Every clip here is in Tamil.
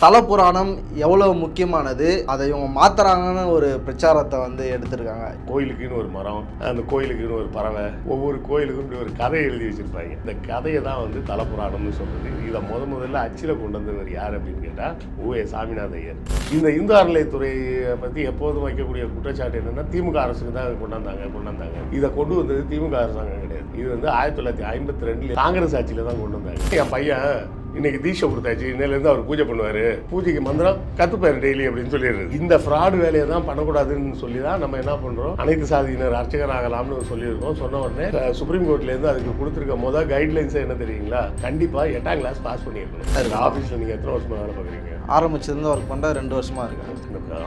ஸ்தல புராணம் எவ்வளோ முக்கியமானது? அதை இவங்க மாத்துறாங்கன்னு ஒரு பிரச்சாரத்தை வந்து எடுத்திருக்காங்க. கோயிலுக்குன்னு ஒரு மரம் அந்த கோயிலுக்குன்னு ஒரு பறவை ஒவ்வொரு கோயிலுக்கும் இப்படி ஒரு கதை எழுதி வச்சிருப்பாங்க. இந்த கதையை தான் வந்து தலப்புராணம்னு சொல்றது. இதை முத முதல்ல அச்சில் கொண்டு வந்தவர் யார் அப்படின்னு கேட்டால் ஓஏ சாமிநாத ஐயர். இந்த இந்து அறநிலையத்துறையை பற்றி எப்போதும் வைக்கக்கூடிய குற்றச்சாட்டு என்னன்னா திமுக அரசுக்கு தான் கொண்டாந்தாங்க கொண்டாந்தாங்க இதை கொண்டு வந்தது திமுக அரசாங்கம் கிடையாது. இது வந்து ஆயிரத்தி தொள்ளாயிரத்தி ஐம்பத்தி ரெண்டுல காங்கிரஸ் ஆட்சியில தான் கொண்டு வந்தாங்க. என் பையன் இன்னைக்கு தீட்சை கொடுத்தாச்சு. இன்னையிலேருந்து அவர் பூஜை பண்ணுவார். பூஜைக்கு மந்திரம் கத்துப்பாரு டெய்லி அப்படின்னு சொல்லிடுறது. இந்த ஃப்ராடு வேலையை தான் பண்ணக்கூடாதுன்னு சொல்லி தான் நம்ம என்ன பண்ணுறோம் அனைத்து சாதியினர் அர்ச்சகர் ஆகலாம்னு சொல்லியிருக்கோம். சொன்ன உடனே சுப்ரீம் கோர்ட்லேருந்து அதுக்கு கொடுத்துருக்க முதல் கைட்லைன்ஸ் என்ன தெரியுங்களா? கண்டிப்பாக எட்டாம் கிளாஸ் பாஸ் பண்ணியிருக்கணும் அந்த ஆஃபீஸில் நீங்கள் எத்தனை வருஷமா வேலை பார்க்குறீங்க? ஆரம்பிச்சிருந்து ஒர்க் பண்ண ரெண்டு வருஷமா இருக்கு.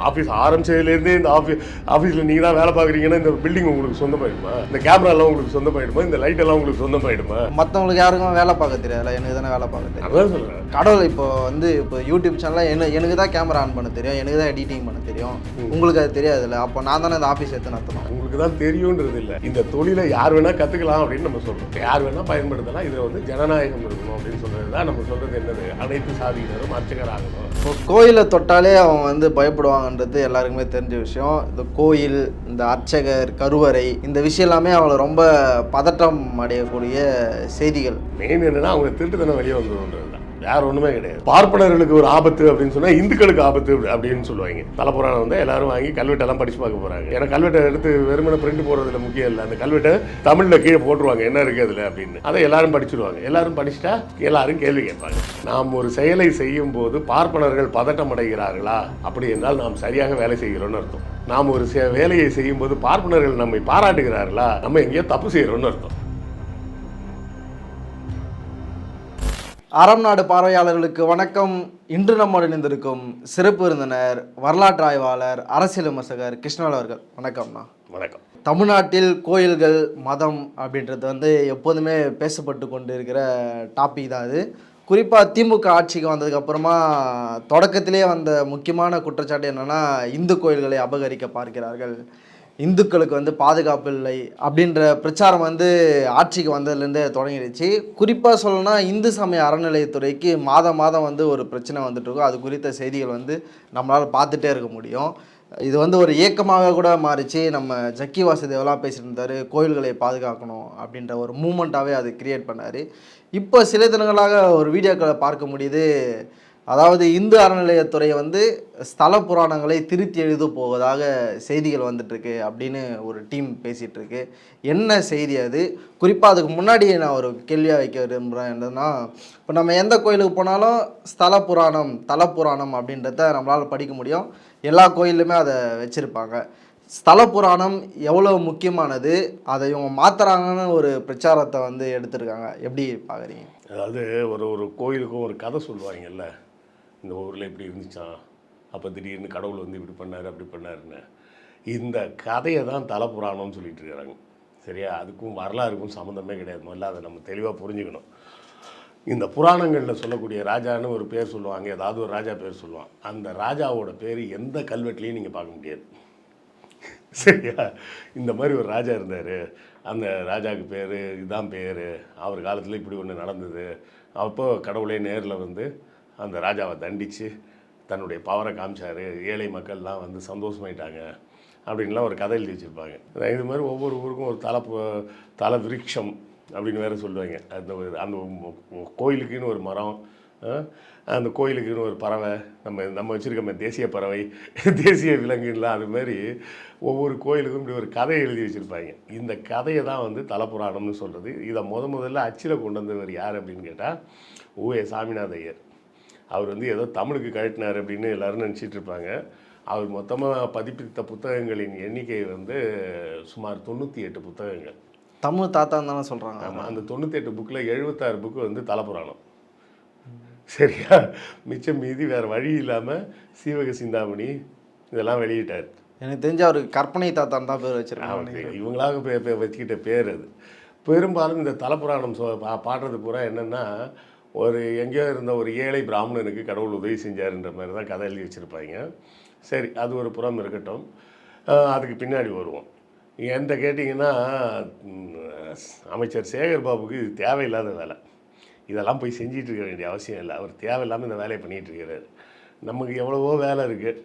ஆஃபீஸ் ஆரம்பிச்சதுலேருந்தே இந்த ஆஃபீஸ் ஆஃபீஸில் நீங்கள் தான் வேலை பார்க்குறீங்கன்னா இந்த பில்டிங் உங்களுக்கு சொந்தமாயிடுமா? இந்த கேமராலாம் உங்களுக்கு சொந்தமாயிடுமா? இந்த லைட் எல்லாம் உங்களுக்கு சொந்தமாயிடுமா? மற்றவங்களுக்கு யாருக்கும் வேலை பார்க்க தெரியாதுல்ல எனக்கு தானே வேலை பார்க்க தெரியும். கடவுள் இப்போ வந்து இப்போ யூடியூப் சேனலில் என்ன எனக்கு தான் கேமரா ஆன் பண்ண தெரியும் எனக்கு தான் எடிட்டிங் பண்ண தெரியும். உங்களுக்கு அது தெரியாதுல்ல அப்போ நான் தானே இந்த ஆஃபீஸ் எடுத்து நடத்தணும். உங்களுக்கு தான் தெரியுன்றது இல்லை. இந்த தொழிலை யார் வேணா கற்றுக்கலாம் அப்படின்னு நம்ம சொல்றோம். யார் வேணா பயன்படுத்தலாம். இதில் வந்து ஜனநாயகம் இருக்கணும் அப்படின்னு சொல்றது தான் நம்ம சொல்றது என்னது? அனைத்து சாதியினரும் அர்ச்சகர் ஆகணும். இப்போ கோயிலை தொட்டாலே அவங்க வந்து பயப்படுவாங்கன்றது எல்லாருக்குமே தெரிஞ்ச விஷயம். இந்த கோயில் இந்த அர்ச்சகர் கருவறை இந்த விஷயம் எல்லாமே அவங்கள ரொம்ப பதட்டம் அடையக்கூடிய செய்திகள். மெயின் என்னன்னா அவங்க திருட்டுத்தனம் வெளியே வந்துடும்ன்றது தான். வேற ஒண்ணுமே கிடையாது. பார்ப்பனர்களுக்கு ஒரு ஆபத்து அப்படின்னு சொன்னா இந்துக்களுக்கு ஆபத்து அப்படின்னு சொல்லுவாங்க. தலைப்புறான வந்து எல்லாரும் வாங்கி கல்வெட்டெல்லாம் படிச்சு பார்க்க போறாங்க. ஏன்னா கல்வெட்டை எடுத்து வெறுமனை பிரிண்ட் போடுறதுல முக்கியம் இல்லை. அந்த கல்வெட்டை தமிழ்ல கீழே போட்டுருவாங்க. என்ன இருக்கு அதுல அப்படின்னு. அதை எல்லாரும் படிச்சிருவாங்க. எல்லாரும் படிச்சுட்டா எல்லாரும் கேள்வி கேட்பாங்க. நாம் ஒரு செயலை செய்யும் போது பார்ப்பனர்கள் பதட்டம் அடைகிறார்களா? அப்படி என்றால் நாம் சரியாக வேலை செய்கிறோம்னு அர்த்தம். நாம் ஒரு வேலையை செய்யும் போது பார்ப்பனர்கள் நம்மை பாராட்டுகிறார்களா? நம்ம எங்கேயோ தப்பு செய்கிறோம்னு அர்த்தம். அறம் நாடு பார்வையாளர்களுக்கு வணக்கம். இன்று நம்மோடு இணைந்திருக்கும் சிறப்பு விருந்தினர் வரலாற்று ஆய்வாளர் அரசியல் விமர்சகர் கிருஷ்ணவேல் அவர்கள். வணக்கம்ண்ணா வணக்கம். தமிழ்நாட்டில் கோயில்கள் மதம் அப்படின்றது வந்து எப்போதுமே பேசப்பட்டு கொண்டு இருக்கிற டாபிக் தான் அது. குறிப்பாக திமுக ஆட்சிக்கு வந்ததுக்கப்புறமா தொடக்கத்திலே வந்த முக்கியமான குற்றச்சாட்டு என்னென்னா இந்து கோயில்களை அபகரிக்க பார்க்கிறார்கள். இந்துக்களுக்கு வந்து பாதுகாப்பு இல்லை அப்படின்ற பிரச்சாரம் வந்து ஆட்சிக்கு வந்ததுலேருந்தே தொடங்கிடுச்சு. குறிப்பாக சொல்லணும்னா இந்து சமய அறநிலையத்துறைக்கு மாதம் மாதம் வந்து ஒரு பிரச்சனை வந்துட்டுருக்கும். அது குறித்த செய்திகள் வந்து நம்மளால் பார்த்துட்டே இருக்க முடியும். இது வந்து ஒரு இயக்கமாக கூட மாறிச்சு. நம்ம ஜக்கி வாசுதேவெல்லாம் பேசிட்டு இருந்தார் கோயில்களை பாதுகாக்கணும் அப்படின்ற ஒரு மூமெண்ட்டாகவே அது கிரியேட் பண்ணார். இப்போ சில தினங்களாக ஒரு வீடியோக்களை பார்க்க முடியுது. அதாவது இந்து அறநிலையத்துறை வந்து ஸ்தல புராணங்களை திருத்தி எழுத போவதாக செய்திகள் வந்துட்டுருக்கு அப்படின்னு ஒரு டீம் பேசிகிட்ருக்கு என்ன செய்தி அது? குறிப்பாக அதுக்கு முன்னாடி நான் ஒரு கேள்வியாக வைக்க விரும்புகிறேன் என்னன்னா இப்போ நம்ம எந்த கோயிலுக்கு போனாலும் ஸ்தல புராணம் தல புராணம் அப்படின்றத நம்மளால் படிக்க முடியும். எல்லா கோயிலுமே அதை வச்சுருப்பாங்க. ஸ்தல புராணம் எவ்வளோ முக்கியமானது? அதை இவங்க மாற்றுறாங்கன்னு ஒரு பிரச்சாரத்தை வந்து எடுத்திருக்காங்க. எப்படி பார்க்குறீங்க அதாவது ஒரு ஒரு கோயிலுக்கும் ஒரு கதை சொல்லுவாங்கல்ல. இந்த ஊரில் இப்படி இருந்துச்சான் அப்போ திடீர்னு கடவுள் வந்து இப்படி பண்ணார் அப்படி பண்ணாருன்னு. இந்த கதையை தான் தலப்புராணம்னு சொல்லிட்டு இருக்கிறாங்க சரியா? அதுக்கும் வரலாறுக்கும் சம்மந்தமே கிடையாது. முதல்ல அதை நம்ம தெளிவாக புரிஞ்சுக்கணும். இந்த புராணங்களில் சொல்லக்கூடிய ராஜான்னு ஒரு பேர் சொல்லுவாங்க. ஏதாவது ஒரு ராஜா பேர் சொல்லுவான். அந்த ராஜாவோட பேர் எந்த கல்வெட்டுலையும் நீங்கள் பார்க்க முடியாது. சரியா? இந்த மாதிரி ஒரு ராஜா இருந்தார். அந்த ராஜாவுக்கு பேர் இதுதான் பேர். அவர் காலத்தில் இப்படி ஒன்று நடந்தது. அப்போ கடவுளே நேரில் வந்து அந்த ராஜாவை தண்டித்து தன்னுடைய பவரை காமிச்சார் ஏழை மக்கள்லாம் வந்து சந்தோஷமாயிட்டாங்க அப்படின்லாம் ஒரு கதை எழுதி வச்சுருப்பாங்க இது மாதிரி ஒவ்வொரு ஊருக்கும் ஒரு தலை தல தலை விருட்சம் அப்படின்னு வேற சொல்லுவாங்க. அந்த ஒரு- அந்த கோயிலுக்குன்னு ஒரு மரம் அந்த கோயிலுக்குன்னு ஒரு பறவை நம்ம நம்ம வச்சுருக்கோமே தேசிய பறவை தேசிய விலங்குலாம் அது மாதிரி ஒவ்வொரு கோயிலுக்கும் இப்படி ஒரு கதை எழுதி வச்சுருப்பாங்க. இந்த கதையை தான் வந்து தலப்புராணம்னு சொல்கிறது இதை முத முதல்ல அச்சில் கொண்டு வந்தவர் யார் அப்படின்னு கேட்டால் ஓஏ சாமிநாத ஐயர் அவர் வந்து ஏதோ தமிழுக்கு கழட்டினார் அப்படின்னு எல்லாரும் நினச்சிட்டு இருப்பாங்க. அவர் மொத்தமாக பதிப்பித்த புத்தகங்களின் எண்ணிக்கை வந்து சுமார் தொண்ணூற்றி எட்டு புத்தகங்கள். தமிழ் தாத்தான்னு தானே சொல்கிறாங்க ஆமாம் அந்த தொண்ணூத்தெட்டு புக்கில் எழுபத்தாறு புக்கு வந்து தலப்புராணம் சரியா? மிச்சம் மீதி வேறு வழி இல்லாமல் சீவக சிந்தாமணி இதெல்லாம் வெளியிட்டார். எனக்கு தெரிஞ்ச அவருக்கு கற்பனை தாத்தான் தான் பேர் வச்சிருக்காங்க. இவங்களாக பே வச்சுக்கிட்ட பேர் அது. பெரும்பாலும் இந்த தலப்புராணம் சொ பாடுறது பூரா என்னென்னா ஒரு எங்கேயோ இருந்த ஒரு ஏழை பிராமணனுக்கு கடவுள் உதவி செஞ்சாருன்ற மாதிரி தான் கதை எழுதி வச்சுருப்பாங்க. சரி அது ஒரு புறம் இருக்கட்டும். அதுக்கு பின்னாடி வருவோம். என்கிட்ட கேட்டிங்கன்னா அமைச்சர் சேகர் பாபுக்கு இது தேவையில்லாத வேலை. இதெல்லாம் போய் செஞ்சிட்டு இருக்க வேண்டிய அவசியம் இல்லை. அவர் தேவையில்லாமல் இந்த வேலையை பண்ணிகிட்டு இருக்கிறாரு நமக்கு எவ்வளவோ வேலை இருக்குது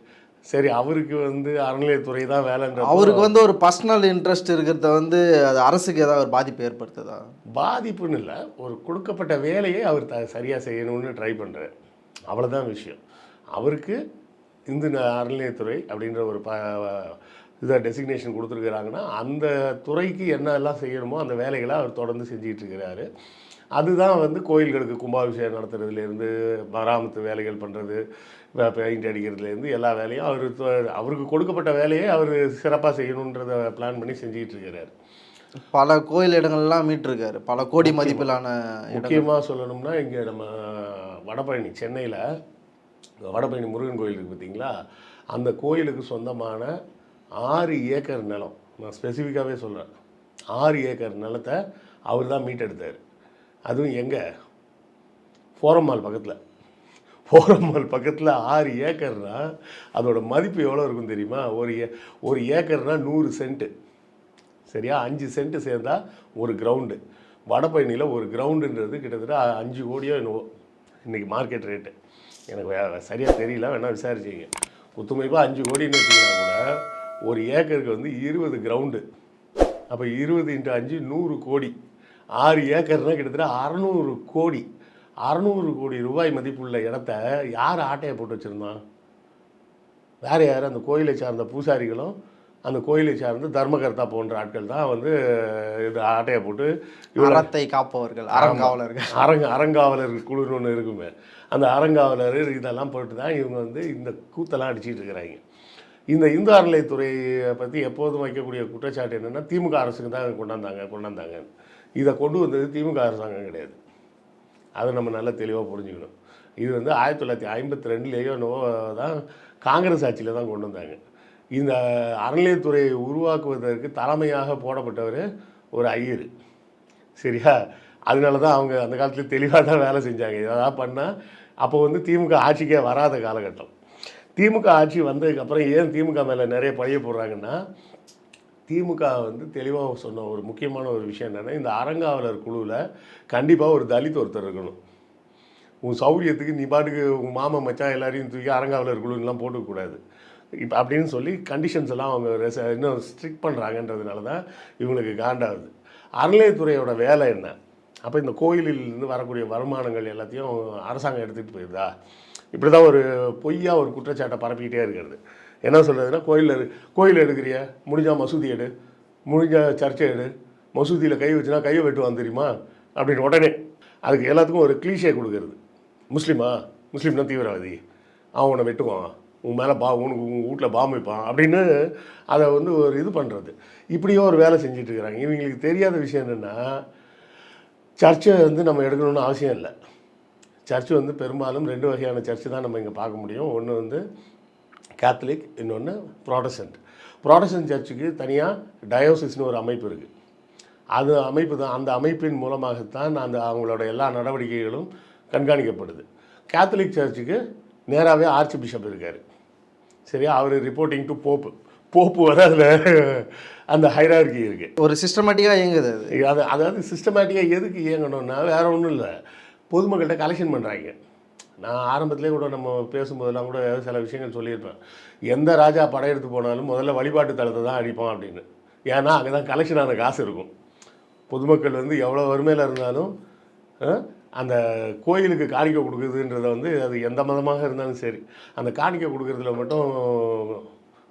சரி அவருக்கு வந்து அறநிலையத்துறை தான் வேலைன்ற அவருக்கு வந்து ஒரு பர்சனல் இன்ட்ரெஸ்ட் இருக்கிறத வந்து அது அரசுக்கு ஏதாவது ஒரு பாதிப்பு ஏற்படுத்துதா? பாதிப்புன்னு இல்லை. ஒரு கொடுக்கப்பட்ட வேலையை அவர் த சரியாக செய்யணும்னு ட்ரை பண்ணுறாரு அவ்வளோதான் விஷயம். அவருக்கு இந்து அறநிலையத்துறை அப்படின்ற ஒரு ப இதை டெசிக்னேஷன் கொடுத்துருக்குறாங்கன்னா அந்த துறைக்கு என்னெல்லாம் செய்யணுமோ அந்த வேலைகளை அவர் தொடர்ந்து செஞ்சிட்டு இருக்கிறாரு. அதுதான் வந்து கோயில்களுக்கு கும்பாபிஷேகம் நடத்துறதுலேருந்து மராமத்து வேலைகள் பண்ணுறது பெயிண்ட் அடிக்கிறதுலேருந்து எல்லா வேலையும் அவர் அவருக்கு கொடுக்கப்பட்ட வேலையை அவர் சிறப்பாக செய்யணுன்றதை பிளான் பண்ணி செஞ்சிட்டு இருக்கிறாரு. பல கோயில் இடங்கள்லாம் மீட்டிருக்காரு. பல கோடி மதிப்பிலான முக்கியமாக சொல்லணும்னா இங்கே நம்ம வடபழனி சென்னையில் வடபழனி முருகன் கோயில் இருக்குது பார்த்தீங்களா அந்த கோயிலுக்கு சொந்தமான ஆறு ஏக்கர் நிலம் நான் ஸ்பெசிஃபிக்காகவே சொல்கிறேன் ஆறு ஏக்கர் நிலத்தை அவர் தான் மீட்டெடுத்தார். அதுவும் எங்கே? ஃபோரம் மால் பக்கத்தில். போரம்மல் பக்கத்தில் ஆறு ஏக்கர்னா அதோட மதிப்பு எவ்வளோ இருக்கும் தெரியுமா? ஒரு ஏ ஒரு ஏக்கர்னால் நூறு சென்ட்டு சரியா? அஞ்சு சென்ட்டு சேர்ந்தால் ஒரு கிரவுண்டு வடபழனியில் ஒரு கிரவுண்டுன்றது கிட்டத்தட்ட அஞ்சு கோடியோ என்னவோ. இன்றைக்கி மார்க்கெட் ரேட்டு எனக்கு சரியாக தெரியல. வேணால் விசாரிச்சிங்க குத்துமைப்பாக அஞ்சு கோடின்னு வச்சிங்கன்னா கூட ஒரு ஏக்கருக்கு வந்து இருபது கிரவுண்டு அப்போ இருபது இன்ட்டு அஞ்சு நூறு கோடி. ஆறு ஏக்கர்னால் கிட்டத்தட்ட அறநூறு கோடி. அறநூறு கோடி ரூபாய் மதிப்புள்ள இடத்த யார் ஆட்டையை போட்டு வச்சுருந்தான் வேறு யார்? அந்த கோயிலை சார்ந்த பூசாரிகளும் அந்த கோயிலை சார்ந்த தர்மகர்த்தா போன்ற ஆட்கள் தான் வந்து இது ஆட்டையை போட்டு இவ்வளோ அறத்தை காப்பவர்கள் அறங்காவலர்கள். அரங்க அறங்காவலர் குழுன்னு ஒன்று இருக்குமே. அந்த அறங்காவலர் இதெல்லாம் போட்டு தான் இவங்க வந்து இந்த கூத்தெல்லாம் அடிச்சிட்டு இருக்கிறாங்க. இந்த இந்து அறநிலையத்துறையை பற்றி எப்போதும் வைக்கக்கூடிய குற்றச்சாட்டு என்னென்னா திமுக அரசுக்கு தான் கொண்டாந்தாங்க கொண்டாந்தாங்க இதை கொண்டு வந்தது திமுக அரசாங்கம் கிடையாது. அதை நம்ம நல்லா தெளிவாக புரிஞ்சுக்கணும். இது வந்து ஆயிரத்தி தொள்ளாயிரத்தி ஐம்பத்தி ரெண்டுலேயோ என்னவோ தான் காங்கிரஸ் ஆட்சியில் தான் கொண்டு வந்தாங்க. இந்த அறநிலையத்துறையை உருவாக்குவதற்கு தலைமையாக போடப்பட்டவர் ஒரு ஐயர். சரியா? அதனால தான் அவங்க அந்த காலத்தில் தெளிவாக தான் வேலை செஞ்சாங்க. இதெல்லாம் பண்ணால் அப்போ வந்து திமுக ஆட்சிக்கே வராத காலகட்டம். திமுக ஆட்சி வந்ததுக்கப்புறம் ஏன் திமுக மேலே நிறைய பழைய போடுறாங்கன்னா திமுக வந்து தெளிவாக சொன்ன ஒரு முக்கியமான ஒரு விஷயம் என்னென்னா இந்த அரங்காவலர் குழுவில் கண்டிப்பாக ஒரு தலித் ஒருத்தர் இருக்கணும். உன் சௌரியத்துக்கு நீ பாட்டுக்கு உன் மாமா மச்சான் எல்லாரையும் தூக்கி அறங்காவலர் குழுலாம் போட்டுக்கூடாது இப்போ அப்படின்னு சொல்லி கண்டிஷன்ஸ் எல்லாம் அவங்க ரெச- இன்னும் ஸ்ட்ரிக்ட் பண்ணுறாங்கன்றதுனால தான் இவங்களுக்கு காண்டாகுது அறநிலையத்துறையோட வேலை என்ன? அப்போ இந்த கோயிலிலிருந்து வரக்கூடிய வருமானங்கள் எல்லாத்தையும் அரசாங்கம் எடுத்துகிட்டு போயிருதா? இப்படி தான் ஒரு பொய்யா ஒரு குற்றச்சாட்டை பரப்பிக்கிட்டே இருக்கிறது. என்ன சொல்கிறதுனா கோயிலில் கோயில் எடுக்கிறிய? முடிஞ்சா மசூதி எடு. முடிஞ்சால் சர்ச்சை எடு. மசூதியில் கை வச்சுனா கையை வெட்டுவான் தெரியுமா? அப்படின்னு உடனே அதுக்கு எல்லாத்துக்கும் ஒரு கிளீஷே கொடுக்கறது. முஸ்லீமா? முஸ்லீம்னா தீவிரவாதி. அவன் உன்னை வெட்டுவான். உன் மேலே பா உனக்கு உங்கள் வீட்டில் பாம்பு வைப்பான். அப்படின்னு அதை வந்து ஒரு இது பண்ணுறது இப்படியோ ஒரு வேலை செஞ்சுட்டு இருக்கிறாங்க. இவங்களுக்கு தெரியாத விஷயம் என்னென்னா சர்ச்சை வந்து நம்ம எடுக்கணும்னு அவசியம் இல்லை. சர்ச்சு வந்து பெரும்பாலும் ரெண்டு வகையான சர்ச்சு தான் நம்ம இங்கே பார்க்க முடியும். ஒன்று வந்து கேத்தலிக் இன்னொன்று ப்ராடஸ்டன்ட் ப்ராடஸ்டன்ட் சர்ச்சுக்கு தனியாக டயோசிஸ்னு ஒரு அமைப்பு இருக்குது அது அமைப்பு தான் அந்த அமைப்பின் மூலமாகத்தான் அந்த அவங்களோட எல்லா நடவடிக்கைகளும் கண்காணிக்கப்படுது. கேத்தலிக் சர்ச்சுக்கு நேராகவே ஆர்ச் பிஷப் இருக்கார். சரியா? அவர் ரிப்போர்ட்டிங் டு போப்பு போப்பு வர அதில் அந்த ஹைரார்கி இருக்குது ஒரு சிஸ்டமேட்டிக்காக இயங்குது அது. அது அதாவது சிஸ்டமேட்டிக்காக எதுக்கு இயங்கணும்னா வேற ஒன்றும் இல்லை. பொதுமக்கள்கிட்ட கலெக்ஷன் பண்ணுறாங்க நான் ஆரம்பத்திலே கூட நம்ம பேசும்போதெல்லாம் கூட சில விஷயங்கள் சொல்லியிருப்பேன். எந்த ராஜா படையெடுத்து போனாலும் முதல்ல வழிபாட்டு தளத்தை தான் அடிப்பான் அப்படின்னு. ஏன்னா அங்கே தான் கலெக்ஷன் காசு இருக்கும். பொதுமக்கள் வந்து எவ்வளோ வறுமையில் இருந்தாலும் அந்த கோயிலுக்கு காணிக்கை கொடுக்குறதுன்றத வந்து அது எந்த மதமாக இருந்தாலும் சரி அந்த காணிக்கை கொடுக்குறதுல மட்டும்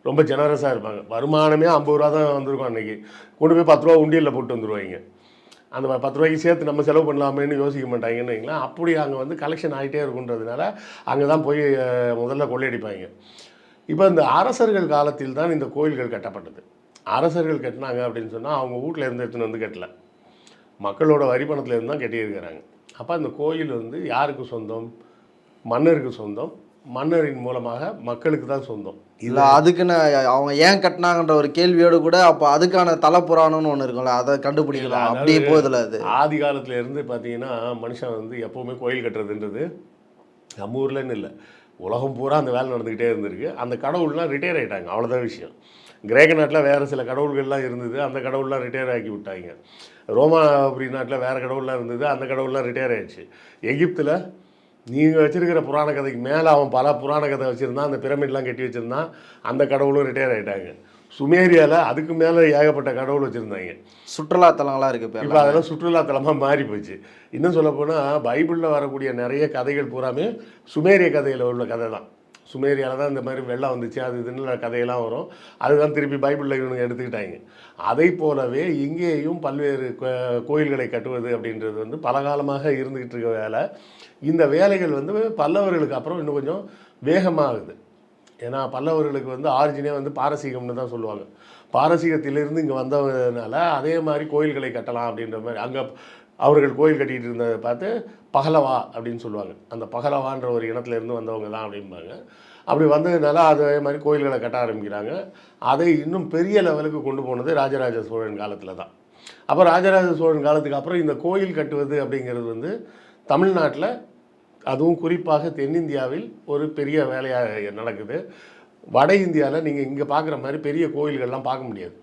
ரொம்ப ஜெனரஸாக இருப்பாங்க. வருமானமே ஐம்பது ரூபா தான் வந்திருக்கும் அன்றைக்கி கொண்டு போய் பத்து ரூபா உண்டியலில் போட்டு வந்துடுவாங்க அந்த பத்து ரூபாய்க்கு சேர்த்து நம்ம செலவு பண்ணலாமேன்னு யோசிக்க மாட்டாங்கன்னு வைங்களேன் அப்படி அங்கே வந்து கலெக்ஷன் ஆகிட்டே இருக்குன்றதுனால அங்கே தான் போய் முதல்ல கொள்ளையடிப்பாங்க. இப்போ இந்த அரசர்கள் காலத்தில் தான் இந்த கோயில்கள் கட்டப்பட்டது. அரசர்கள் கட்டினாங்க அப்படின்னு சொன்னால் அவங்க வீட்டில் இருந்து எடுத்துன்னு வந்து கட்டல. மக்களோட வரி பணத்துலேருந்து தான் கட்டியிருக்கிறாங்க. அப்போ அந்த கோயில் வந்து யாருக்கு சொந்தம்? மன்னருக்கு சொந்தம். மன்னரின் மூலமாக மக்களுக்கு தான் சொந்தம். இல்லை அதுக்குன்னு அவங்க ஏன் கட்டினாங்கன்ற ஒரு கேள்வியோடு கூட அப்போ அதுக்கான தல புராணம்னு ஒன்று இருக்கும்ல அதை கண்டுபிடிக்கலாம். அப்படியே போகுதுல அது. ஆதி காலத்துல இருந்து பார்த்தீங்கன்னா மனுஷன் வந்து எப்போவுமே கோயில் கட்டுறதுன்றது நம்ம ஊர்லன்னு இல்லை. உலகம் பூரா அந்த வேலை நடந்துக்கிட்டே இருந்திருக்கு. அந்த கடவுள்லாம் ரிட்டையர் ஆகிட்டாங்க அவ்வளோதான் விஷயம். கிரேக்க நாட்டில் வேறு சில கடவுள்கள்லாம் இருந்தது. அந்த கடவுள்லாம் ரிட்டையர் ஆக்கி விட்டாங்க. ரோமாபுரி நாட்டில் வேறு கடவுள்லாம் இருந்தது. அந்த கடவுள்லாம் ரிட்டையர் ஆயிடுச்சு. எகிப்தில் நீங்கள் வச்சிருக்கிற புராண கதைக்கு மேலே அவன் பல புராண கதை வச்சுருந்தான் அந்த பிரமிட்லாம் கட்டி வச்சுருந்தான் அந்த கடவுளும் ரிட்டையர் ஆகிட்டாங்க சுமேரியாவில் அதுக்கு மேலே ஏகப்பட்ட கடவுள் வச்சுருந்தாங்க. சுற்றுலா தலங்களா இருக்கு இப்போ அதெல்லாம் சுற்றுலாத்தலமாக மாறி போச்சு. இன்னும் சொல்லப்போனால் பைபிளில் வரக்கூடிய நிறைய கதைகள் பூராமே சுமேரிய கதையில் உள்ள கதை தான் சுமேரியாவில் தான் இந்த மாதிரி வெள்ளம் வந்துச்சு அது இதுன்னு கதையெல்லாம் வரும். அதுதான் திருப்பி பைபிளில் இவனுங்க எடுத்துக்கிட்டாங்க. அதை போலவே இங்கேயும் பல்வேறு கோயில்களை கட்டுவது அப்படின்றது வந்து பல காலமாக இருந்துக்கிட்டு இருக்க வேலை. இந்த வேலைகள் வந்து பல்லவர்களுக்கு அப்புறம் இன்னும் கொஞ்சம் வேகமாகுது. ஏன்னா பல்லவர்களுக்கு வந்து ஆரிஜினே வந்து பாரசீகம்னு தான் சொல்லுவாங்க. பாரசீகத்திலிருந்து இங்கே வந்ததுனால அதே மாதிரி கோயில்களை கட்டலாம் அப்படின்ற மாதிரி அங்கே அவர்கள் கோயில் கட்டிகிட்டு இருந்ததை பார்த்து பகலவா அப்படின்னு சொல்லுவாங்க. அந்த பகலவான்ற ஒரு இனத்துலேருந்து வந்தவங்க தான் அப்படிம்பாங்க. அப்படி வந்ததுனால அதே மாதிரி கோயில்களை கட்ட ஆரம்பிக்கிறாங்க. அதை இன்னும் பெரிய லெவலுக்கு கொண்டு போனது ராஜராஜ சோழன் காலத்தில் தான். அப்போ ராஜராஜ சோழன் காலத்துக்கு அப்புறம் இந்த கோயில் கட்டுவது அப்படிங்கிறது வந்து தமிழ்நாட்டில் அதுவும் குறிப்பாக தென்னிந்தியாவில் ஒரு பெரிய வேலையாக நடக்குது. வட இந்தியாவில் நீங்கள் இங்கே பார்க்குற மாதிரி பெரிய கோயில்கள்லாம் பார்க்க முடியாது.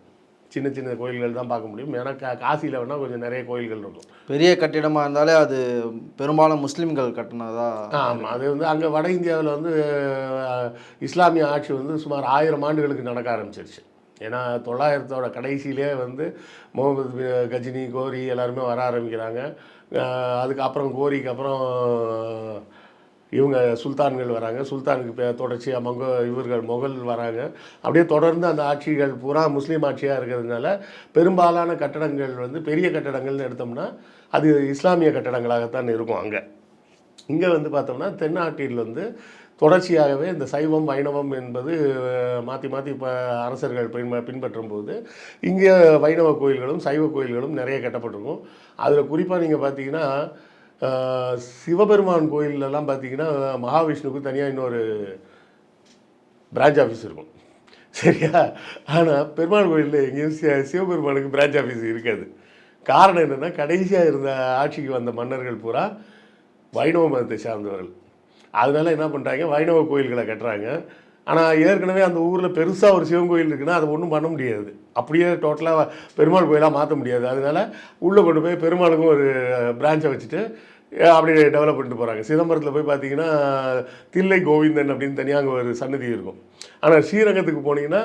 சின்ன சின்ன கோயில்கள் தான் பார்க்க முடியும். ஏன்னா கா காசியில் வேணால் கொஞ்சம் நிறைய கோயில்கள் இருக்கும். பெரிய கட்டிடமா இருந்தாலே அது பெரும்பாலும் முஸ்லிம்கள் கட்டினதா? ஆமாம் அது வந்து அங்கே வட இந்தியாவில் வந்து இஸ்லாமிய ஆட்சி வந்து சுமார் ஆயிரம் ஆண்டுகளுக்கு நடக்க ஆரம்பிச்சிருச்சு. ஏன்னா தொள்ளாயிரத்தோட கடைசியிலே வந்து முகமது கஜினி கோரி எல்லாருமே வர ஆரம்பிக்கிறாங்க. அதுக்கப்புறம் கோரிக்கு அப்புறம் இவங்க சுல்தான்கள் வராங்க. சுல்தானுக்கு தொடர்ச்சியாக மொக இவர்கள் முகல் வராங்க. அப்படியே தொடர்ந்து அந்த ஆட்சிகள் பூரா முஸ்லீம் ஆட்சியாக இருக்கிறதுனால பெரும்பாலான கட்டடங்கள் வந்து பெரிய கட்டடங்கள்னு எடுத்தோம்னா அது இஸ்லாமிய கட்டடங்களாகத்தான் இருக்கும் அங்கே. இங்கே வந்து பார்த்தோம்னா தென்னாட்டில் வந்து தொடர்ச்சியாகவே இந்த சைவம் வைணவம் என்பது மாற்றி மாற்றி இப்போ அரசர்கள் பின் பின்பற்றும் போது இங்கே வைணவ கோயில்களும் சைவ கோயில்களும் நிறைய கட்டப்பட்டிருக்கும். அதில் குறிப்பாக நீங்கள் பார்த்தீங்கன்னா சிவபெருமான் கோயிலெலாம் பார்த்தீங்கன்னா மகாவிஷ்ணுவுக்கு தனியாக இன்னொரு பிரான்ச் ஆஃபீஸ் இருக்கும். சரியா? ஆனால் பெருமாள் கோயிலில் எங்கேயும் சி- சிவபெருமானுக்கு பிரான்ச் ஆஃபீஸ் இருக்காது. காரணம் என்னென்னா கடைசியாக இருந்த ஆட்சிக்கு வந்த மன்னர்கள் பூரா வைணவ மதத்தை சார்ந்தவர்கள். அதனால என்ன பண்ணுறாங்க வைணவ கோயில்களை கட்டுறாங்க. ஆனால் ஏற்கனவே அந்த ஊரில் பெருசாக ஒரு சிவன் கோயில் இருக்குன்னா அதை ஒன்றும் பண்ண முடியாது. அப்படியே டோட்டலாக பெருமாள் கோயிலாக மாற்ற முடியாது. அதனால உள்ளே கொண்டு போய் பெருமாளுக்கும் ஒரு பிரான்ச்சை வச்சுட்டு அப்படியே டெவலப் பண்ணிட்டு போகிறாங்க சிதம்பரத்தில் போய் பார்த்தீங்கன்னா தில்லை கோவிந்தன் அப்படின்னு தனியாக அங்கே ஒரு சன்னதி இருக்கும். ஆனால் ஸ்ரீரங்கத்துக்கு போனீங்கன்னா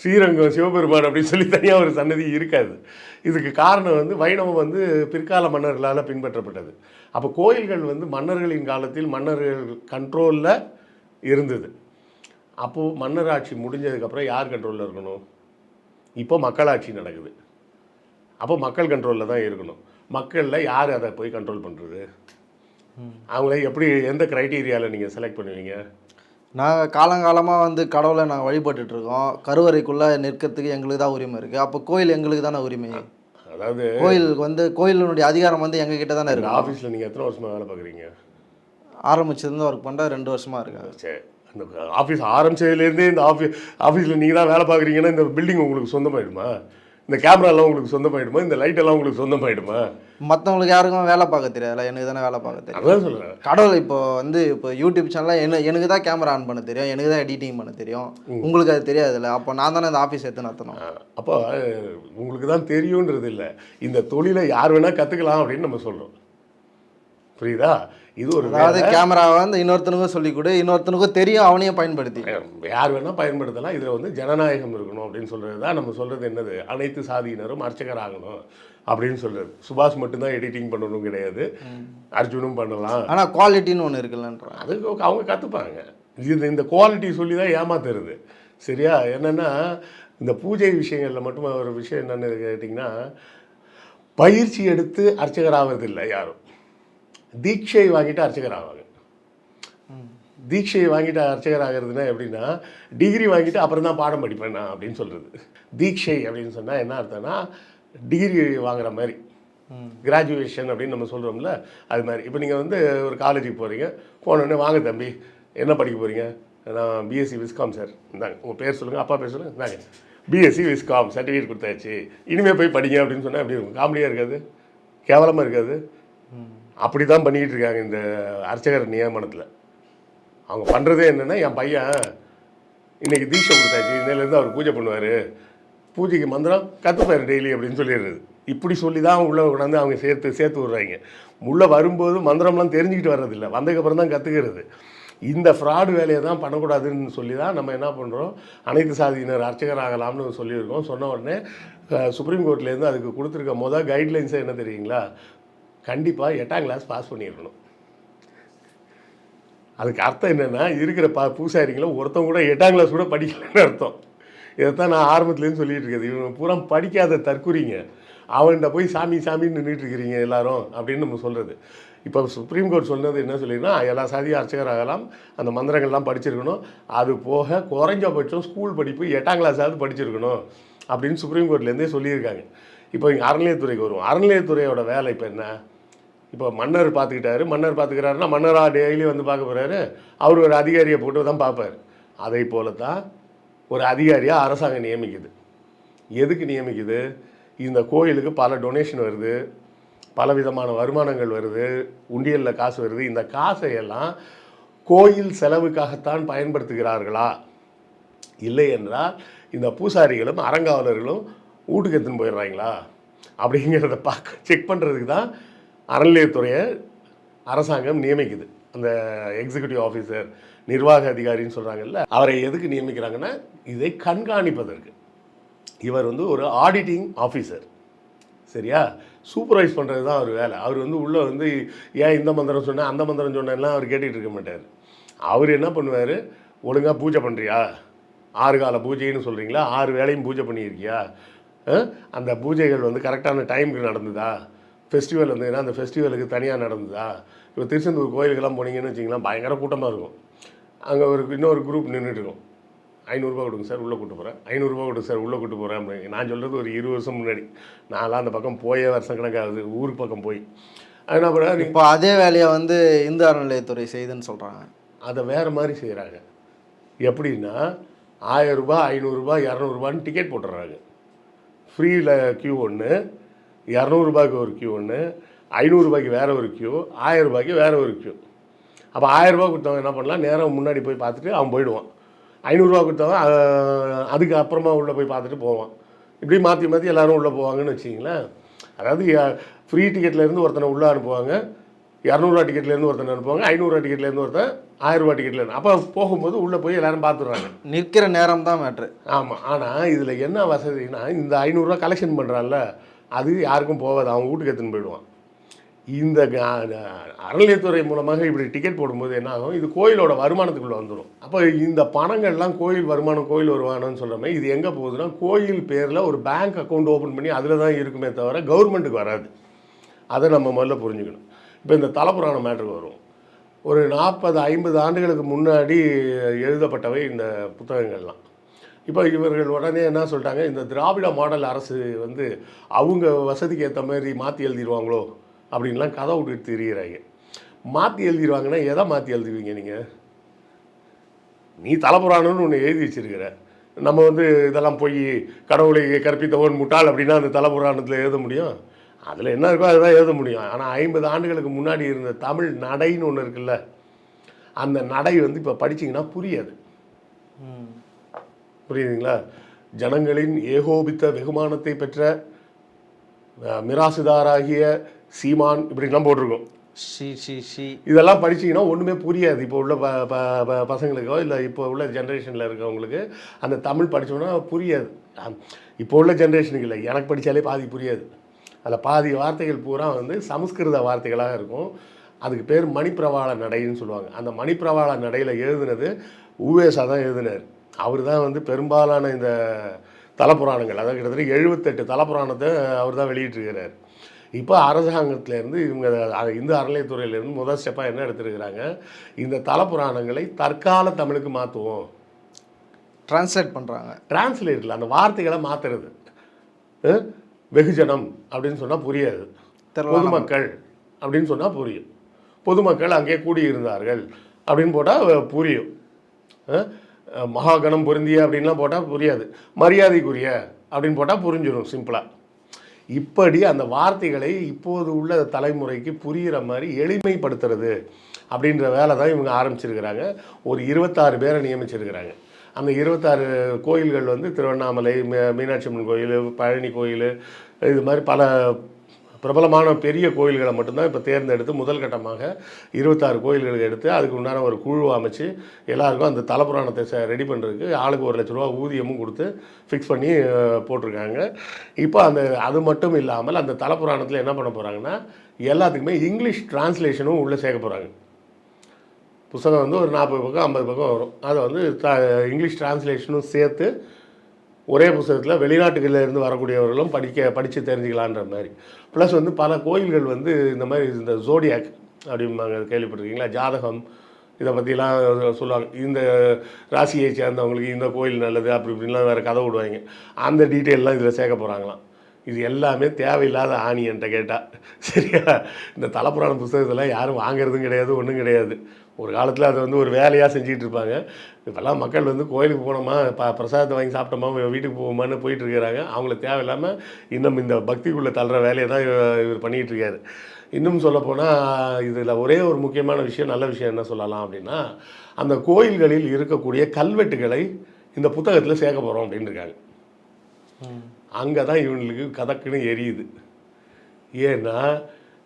ஸ்ரீரங்கம் சிவபெருமான் அப்படின்னு சொல்லி தனியாக ஒரு சன்னதி இருக்காது. இதுக்கு காரணம் வந்து வைணவம் வந்து பிற்கால மன்னர்களால் பின்பற்றப்பட்டது. அப்போ கோயில்கள் வந்து மன்னர்களின் காலத்தில் மன்னர்கள் கண்ட்ரோலில் இருந்தது. அப்போது மன்னர் ஆட்சி முடிஞ்சதுக்கப்புறம் யார் கண்ட்ரோலில் இருக்கணும்? இப்போ மக்களாட்சி நடக்குது. அப்போ மக்கள் கண்ட்ரோலில் தான் இருக்கணும். மக்களில் யார் அதை போய் கண்ட்ரோல் பண்ணுறது அவங்கள எப்படி எந்த க்ரைட்டீரியாவில் நீங்கள் செலக்ட் பண்ணுவீங்க? நாங்கள் காலங்காலமாக வந்து கடவுளை நாங்கள் வழிபட்டுட்டு இருக்கோம். கருவறைக்குள்ளே நிற்கிறதுக்கு எங்களுக்கு தான் உரிமை இருக்குது அப்போ கோயில் எங்களுக்கு தானே உரிமை? அதாவது கோயிலுக்கு வந்து கோயிலினுடைய அதிகாரம் வந்து எங்கள் கிட்ட தானே இந்த இருக்கு? ஆஃபீஸில் நீங்கள் எத்தனை வருஷமாக வேலை பார்க்குறீங்க? ஆரம்பிச்சிருந்து ஒர்க் பண்ணுற ரெண்டு வருஷமாக இருக்காங்க. சரி அந்த ஆஃபீஸ் ஆரம்பிச்சதுலேருந்தே இந்த ஆஃபீஸ் ஆஃபீஸில் நீங்கள் தான் வேலை பார்க்குறீங்கன்னா இந்த பில்டிங் உங்களுக்கு சொந்தமாயிடுமா? இந்த கேமராலாம் உங்களுக்கு சொந்தமாயிடுமா? இந்த லைட் எல்லாம் உங்களுக்கு சொந்தமாயிடுமா? மற்றவங்களுக்கு யாருக்கும் வேலை பார்க்க தெரியாதுல்ல எனக்கு தானே வேலை பார்க்க தெரியும். அதான் சொல்கிறேன் கடவுள் இப்போ வந்து இப்போ யூடியூப் சேனலில் என்ன எனக்கு தான் கேமரா ஆன் பண்ண தெரியும். எனக்கு தான் எடிட்டிங் பண்ண தெரியும் உங்களுக்கு அது தெரியாதுல்ல. அப்போ நான் தானே இந்த ஆஃபீஸ் எடுத்து நடத்தணும். அப்போ உங்களுக்கு தான் தெரியுன்றது இல்லை. இந்த தொழிலை யார் வேணால் கற்றுக்கலாம் அப்படின்னு நம்ம சொல்கிறோம் புரியுதா? இது ஒரு அதாவது கேமராவை வந்து இன்னொருத்தனுக்கும் சொல்லிக் கொடு இன்னொருத்தனுக்கும் தெரியும் அவனையும் பயன்படுத்தி. யார் வேணால் பயன்படுத்தலாம். இதில் வந்து ஜனநாயகம் இருக்கணும் அப்படின்னு சொல்கிறது தான் நம்ம சொல்கிறது என்னது? அனைத்து சாதியினரும் அர்ச்சகர் ஆகணும் அப்படின்னு சொல்கிறது சுபாஷ் மட்டும்தான் எடிட்டிங் பண்ணணும் கிடையாது. அர்ஜுனும் பண்ணலாம். ஆனால் குவாலிட்டின்னு ஒன்று இருக்குல்லன்ற. அது அவங்க கற்றுப்பாங்க இது இந்த குவாலிட்டி சொல்லி தான் ஏமாத்துறது. சரியா? என்னென்னா இந்த பூஜை விஷயங்களில் மட்டும் ஒரு விஷயம் என்னென்னு கேட்டிங்கன்னா பயிற்சி எடுத்து அர்ச்சகர் ஆவதில்லை யாரும். தீட்சை வாங்கிட்டு அர்ச்சகர் ஆவாங்க. தீட்சையை வாங்கிட்டு அர்ச்சகர் ஆகிறதுனா எப்படின்னா டிகிரி வாங்கிட்டு அப்புறம் தான் பாடம் படிப்பேன் நான் அப்படின்னு சொல்கிறது தீட்சை அப்படின்னு சொன்னால் என்ன அர்த்தம்னா டிகிரி வாங்குற மாதிரி. கிராஜுவேஷன் அப்படின்னு நம்ம சொல்கிறோம்ல அது மாதிரி. இப்போ நீங்கள் வந்து ஒரு காலேஜுக்கு போகிறீங்க போனோடனே வாங்க தம்பி என்ன படிக்க போகிறீங்க நான் பிஎஸ்சி விஸ்காம் சார் இந்தாங்க உங்கள் பேர் சொல்லுங்கள் அப்பா பேர் சொல்லுங்கள் இந்தாங்க. பிஎஸ்சி விஸ்காம் சர்டிஃபிகேட் கொடுத்தாச்சு. இனிமேல் போய் படிங்க அப்படின்னு சொன்னால் எப்படி இருக்கும்? காமெடியாக இருக்காது? கேவலமாக இருக்காது? அப்படி தான் பண்ணிக்கிட்டு இருக்காங்க இந்த அர்ச்சகர் நியமனத்தில். அவங்க பண்ணுறதே என்னென்னா என் பையன் இன்னைக்கு தீட்சை கொடுத்தாச்சு இன்னிலேருந்து அவர் பூஜை பண்ணுவார். பூஜைக்கு மந்திரம் கற்றுப்பார் டெய்லி அப்படின்னு சொல்லிடுறது. இப்படி சொல்லி தான் உள்ளே கொண்டாந்து அவங்க சேர்த்து சேர்த்து விட்றாங்க. உள்ளே வரும்போது மந்திரம்லாம் தெரிஞ்சுக்கிட்டு வர்றதில்ல. வந்ததுக்கப்புறம் தான் கற்றுக்கிறது இந்த ஃப்ராடு வேலையை தான் பண்ணக்கூடாதுன்னு சொல்லி தான் நம்ம என்ன பண்ணுறோம் அனைத்து சாதியினர் அர்ச்சகர் ஆகலாம்னு சொல்லியிருக்கோம். சொன்ன உடனே சுப்ரீம் கோர்ட்லேருந்து அதுக்கு கொடுத்துருக்க மொதல் கைட்லைன்ஸே என்ன தெரியுங்களா? கண்டிப்பாக எட்டாம் கிளாஸ் பாஸ் பண்ணியிருக்கணும் அதுக்கு அர்த்தம் என்னென்னா இருக்கிற பா பூசாரிங்களும் ஒருத்தவங்க கூட எட்டாம் கிளாஸ் கூட படிக்கலன்னு அர்த்தம். இதைத்தான் நான் ஆரம்பத்துலேருந்து சொல்லிட்டு இருக்கிறது இவங்க பூரா படிக்காத தற்குறிங்க. அவன்கிட்ட போய் சாமி சாமின்னு நின்றுட்டு இருக்கிறீங்க எல்லாரும் அப்படின்னு நம்ம சொல்கிறது இப்போ சுப்ரீம் கோர்ட் சொன்னது என்ன சொல்லியிருந்தா எல்லா சாதியும் அர்ச்சகர் ஆகலாம் அந்த மந்திரங்கள்லாம் படிச்சிருக்கணும். அது போக குறைஞ்சபட்சம் ஸ்கூல் படிப்பு எட்டாம் கிளாஸாவது படிச்சிருக்கணும் அப்படின்னு சுப்ரீம் கோர்ட்லேருந்தே சொல்லியிருக்காங்க. இப்போ இங்கே அறநிலையத்துறைக்கு வருவோம். அறநிலையத்துறையோட வேலை இப்போ என்ன? இப்போ மன்னர் பார்த்துக்கிட்டாரு. மன்னர் பார்த்துக்கிறாருன்னா மன்னரா டெய்லி வந்து பார்க்க போகிறாரு அவர் ஒரு அதிகாரியை போட்டு தான் பார்ப்பார். அதை போல தான் ஒரு அதிகாரியாக அரசாங்கம் நியமிக்குது. எதுக்கு நியமிக்குது? இந்த கோயிலுக்கு பல டொனேஷன் வருது. பல விதமான வருமானங்கள் வருது. உண்டியலில் காசு வருது. இந்த காசை எல்லாம் கோயில் செலவுக்காகத்தான் பயன்படுத்துகிறார்களா? இல்லை என்றால் இந்த பூசாரிகளும் அறங்காவலர்களும் வீட்டுக்கு எடுத்துன்னு போயிடுறாங்களா? அப்படிங்கிறத பார்க்க செக் பண்ணுறதுக்கு தான் அறநிலையத்துறையை அரசாங்கம் நியமிக்குது. அந்த எக்ஸிக்யூட்டிவ் ஆஃபீஸர் நிர்வாக அதிகாரின்னு சொல்கிறாங்கல்ல அவரை எதுக்கு நியமிக்கிறாங்கன்னா இதை கண்காணிப்பதற்கு. இவர் வந்து ஒரு ஆடிட்டிங் ஆஃபீஸர் சரியா? சூப்பர்வைஸ் பண்ணுறது தான் அவர் வேலை. அவர் வந்து உள்ளே வந்து ஏன் இந்த மந்திரம் சொன்னேன் அந்த மந்திரம் சொன்னேன்லாம் அவர் கேட்டுக்கிட்டு இருக்க மாட்டார். அவர் என்ன பண்ணுவார்? ஒழுங்காக பூஜை பண்ணுறியா ஆறு கால பூஜைன்னு சொல்கிறீங்களா ஆறு வேலையும் பூஜை பண்ணியிருக்கியா? அந்த பூஜைகள் வந்து கரெக்டான டைமுக்கு நடந்ததா? ஃபெஸ்டிவல் வந்ததுன்னா அந்த ஃபெஸ்டிவலுக்கு தனியாக நடந்ததா? இப்போ திருச்செந்தூர் கோயிலுக்கெல்லாம் போனீங்கன்னு வச்சிங்களேன் பயங்கர கூட்டமாக இருக்கும். அங்கே ஒரு இன்னொரு குரூப் நின்றுட்டு இருக்கும் ஐநூறுரூபா கொடுங்க சார் உள்ளே கூட்டு போகிறேன் ஐநூறுரூபா கொடுங்க சார் உள்ளே கூட்டு போகிறேன் அப்படின்னு. நான் சொல்கிறது ஒரு இருபது வருஷம் முன்னாடி. நான்லாம் அந்த பக்கம் போயே வருஷம் கணக்காகுது ஊருக்கு பக்கம் போய். என்ன பண்ணுறேன் இப்போ அதே வேலையை வந்து இந்து அறநிலையத்துறை செய்யுதுன்னு சொல்கிறாங்க அதை வேறு மாதிரி செய்கிறாங்க எப்படின்னா ஆயரூபா ஐநூறுரூபா இரநூறுபான்னு டிக்கெட் போட்டுடுறாங்க ஃப்ரீயில் க்யூ ஒன்று இரநூறுபாய்க்கு ஒரு க்யூ ஒன்று ஐநூறுரூபாய்க்கு வேறு ஒரு க்யூ ஆயரூபாய்க்கு வேறு ஒரு க்யூ அப்போ ஆயரூபா கொடுத்தவங்க என்ன பண்ணலாம்? நேரம் முன்னாடி போய் பார்த்துட்டு அவன் போயிடுவான். ஐநூறுரூவா கொடுத்தவன் அஹ், அதுக்கு அப்புறமா உள்ளே போய் பார்த்துட்டு போவான். இப்படி மாற்றி மாற்றி எல்லாரும் உள்ளே போவாங்கன்னு வச்சிங்களேன் அதாவது ஃப்ரீ டிக்கெட்லேருந்து ஒருத்தனை உள்ளே அனுப்புவாங்க இரநூறுவா டிக்கெட்லேருந்து ஒருத்தனை அனுப்புவாங்க ஐநூறுரூவா டிக்கெட்லேருந்து ஒருத்தன் ஆயிரரூபா டிக்கெட்லேருந்து அப்போ போகும்போது உள்ளே போய் எல்லாரும் பார்த்துடுறாங்க. நிற்கிற நேரம் தான் மேட்ரு ஆமாம் ஆனால் இதில் என்ன வசதினா இந்த ஐநூறுரூவா கலெக்ஷன் பண்ணுறான்ல அது யாருக்கும் போகாது. அவன் வீட்டுக்கு எடுத்துன்னு போயிடுவான். இந்த க- அறநிலையத்துறை மூலமாக இப்படி டிக்கெட் போடும்போது என்ன ஆகும்? இது கோயிலோட வருமானத்துக்குள்ளே வந்துடும் அப்போ இந்த பணங்கள்லாம் கோயில் வருமானம் கோயில் வருமானம்னு சொல்கிறோமே இது எங்கே போகுதுன்னா கோயில் பேரில் ஒரு பேங்க் அக்கௌண்ட் ஓப்பன் பண்ணி அதில் தான் இருக்குமே தவிர கவர்மெண்ட்டுக்கு வராது. அதை நம்ம முதல்ல புரிஞ்சுக்கணும். இப்போ இந்த தலப்புராண மேட்ருக்கு வரும். ஒரு நாற்பது ஐம்பது ஆண்டுகளுக்கு முன்னாடி எழுதப்பட்டவை இந்த புத்தகங்கள்லாம். இப்போ இவர்கள் உடனே என்ன சொல்லிட்டாங்க? இந்த திராவிட மாடல் அரசு வந்து அவங்க வசதிக்கு ஏற்ற மாதிரி மாற்றி எழுதிடுவாங்களோ? அப்படின்லாம் கதை விட்டு திரியிறாங்க. மாற்றி எழுதிடுவாங்கன்னா எதை மாற்றி எழுதுவீங்க நீங்கள் நீ தலைபுராணம்னு ஒன்று எழுதி வச்சிருக்கிற. நம்ம வந்து இதெல்லாம் போய் கடவுளை கற்பித்தவன் முட்டாள் அப்படின்னா அந்த தலைபுராணத்தில் எழுத முடியும். அதில் என்ன இருக்கோ அதுதான் எழுத முடியும். ஆனால் ஐம்பது ஆண்டுகளுக்கு முன்னாடி இருந்த தமிழ் நடைன்னு ஒன்று இருக்குல்ல? அந்த நடை வந்து இப்போ படிச்சிங்கன்னா புரியாது. புரியுதுங்களா? ஜனங்களின் ஏகோபித்த வெகுமானத்தை பெற்ற மிராசுதாராகிய சீமான் இப்படிலாம் போட்டிருக்கோம். ஷி ஷி ஷி. இதெல்லாம் படிச்சீங்கன்னா ஒன்றுமே புரியாது. இப்போ உள்ள ப ப ப- பசங்களுக்கோ இல்லை இப்போ உள்ள ஜென்ரேஷனில் இருக்கவங்களுக்கு அந்த தமிழ் படிச்சோன்னா புரியாது. இப்போ உள்ள ஜென்ரேஷனுக்கு இல்லை. எனக்கு படித்தாலே பாதி புரியாது. அதில் பாதி வார்த்தைகள் பூரா வந்து சமஸ்கிருத வார்த்தைகளாக இருக்கும். அதுக்கு பேர் மணிப்பிரவாள நடைன்னு சொல்லுவாங்க. அந்த மணிப்பிரவாள நடையில் எழுதுனது ஊவேசா தான் எழுதினார். அவர் தான் வந்து பெரும்பாலான இந்த தலப்புராணங்கள். அதாவது கிட்டத்தட்ட எழுபத்தெட்டு தலப்புராணத்தை அவர் தான் வெளியிட்டிருக்கிறார். இப்போ அரசாங்கத்திலேருந்து இவங்க இந்து அறநிலையத்துறையிலேருந்து முதல் ஸ்டெப்பாக என்ன எடுத்திருக்கிறாங்க? இந்த தலப்புராணங்களை தற்கால தமிழுக்கு மாற்றுவோம் ட்ரான்ஸ்லேட் பண்ணுறாங்க டிரான்ஸ்லேட்டில் அந்த வார்த்தைகளை மாற்றுறது வெகுஜனம் அப்படின்னு சொன்னால் புரியாது. பொதுமக்கள் அப்படின்னு சொன்னால் புரியும். பொதுமக்கள் அங்கே கூடியிருந்தார்கள் அப்படின்னு போட்டால் புரியும். மகாகணம் பொருந்திய அப்படின்லாம் போட்டால் புரியாது. மரியாதைக்குரிய அப்படின்னு போட்டால் புரிஞ்சிடும் சிம்பிளாக இப்படி அந்த வார்த்தைகளை இப்போது உள்ள தலைமுறைக்கு புரிகிற மாதிரி எளிமைப்படுத்துறது அப்படின்ற வேலை தான் இவங்க ஆரம்பிச்சிருக்கிறாங்க. ஒரு இருபத்தாறு பேரை நியமிச்சிருக்கிறாங்க. அந்த இருபத்தாறு கோயில்கள் வந்து திருவண்ணாமலை மீனாட்சி அம்மன் கோயில் பழனி கோயில் இது மாதிரி பல பிரபலமான பெரிய கோயில்களை மட்டும்தான் இப்போ தேர்ந்தெடுத்து முதல் கட்டமாக இருபத்தாறு கோயில்களுக்கு எடுத்து அதுக்கு உண்டான ஒரு குழு அமைச்சு எல்லாருக்கும் அந்த தலப்புராணத்தை ரெடி பண்ணுறதுக்கு ஆளுக்கு ஒரு லட்ச ரூபா ஊதியமும் கொடுத்து ஃபிக்ஸ் பண்ணி போட்டிருக்காங்க. இப்போ அந்த அது மட்டும் இல்லாமல் அந்த தலப்புராணத்தில் என்ன பண்ண போகிறாங்கன்னா எல்லாத்துக்குமே இங்கிலீஷ் டிரான்ஸ்லேஷனும் உள்ளே சேர்க்க போகிறாங்க புத்தகம் வந்து ஒரு நாற்பது பக்கம் ஐம்பது பக்கம் வரும். அதை வந்து த இங்கிலீஷ் டிரான்ஸ்லேஷனும் சேர்த்து ஒரே புத்தகத்தில் வெளிநாட்டுகளில் இருந்து வரக்கூடியவர்களும் படிக்க படித்து தெரிஞ்சுக்கலான்ற மாதிரி. ப்ளஸ் வந்து பல கோயில்கள் வந்து இந்த மாதிரி இந்த ஜோடியாக் அப்படிம்பாங்க. கேள்விப்பட்டிருக்கீங்களா? ஜாதகம் இதை பற்றிலாம் சொல்லுவாங்க. இந்த ராசியை சேர்ந்தவங்களுக்கு இந்த கோயில் நல்லது அப்படி இப்படின்லாம் வேறு கதை விடுவாங்க. அந்த டீட்டெயிலெலாம் இதில் சேர்க்க போகிறாங்களாம் இது எல்லாமே தேவையில்லாத ஆணி என்கிட்ட கேட்டால் சரியா? இந்த தலைப்புறான புஸ்தகத்தெல்லாம் யாரும் வாங்குறதும் கிடையாது ஒன்றும் கிடையாது. ஒரு காலத்தில் அதை வந்து ஒரு வேலையாக செஞ்சுக்கிட்டு இருப்பாங்க. இப்போல்லாம் மக்கள் வந்து கோயிலுக்கு போனோமா ப பிரசாதத்தை வாங்கி சாப்பிட்டோமா வீட்டுக்கு போவோமான்னு போயிட்டுருக்கிறாங்க அவங்கள தேவையில்லாமல் இன்னும் இந்த பக்திக்குள்ளே தள்ளுற வேலையை தான் இவர் பண்ணிகிட்ருக்காரு இன்னும் சொல்லப்போனால் இதில் ஒரே ஒரு முக்கியமான விஷயம் நல்ல விஷயம் என்ன சொல்லலாம் அப்படின்னா அந்த கோயில்களில் இருக்கக்கூடிய கல்வெட்டுகளை இந்த புத்தகத்தில் சேர்க்க போகிறோம் அப்படின்னு இருக்காங்க அங்கே தான் இவங்களுக்கு கதக்குன்னு எரியுது. ஏன்னா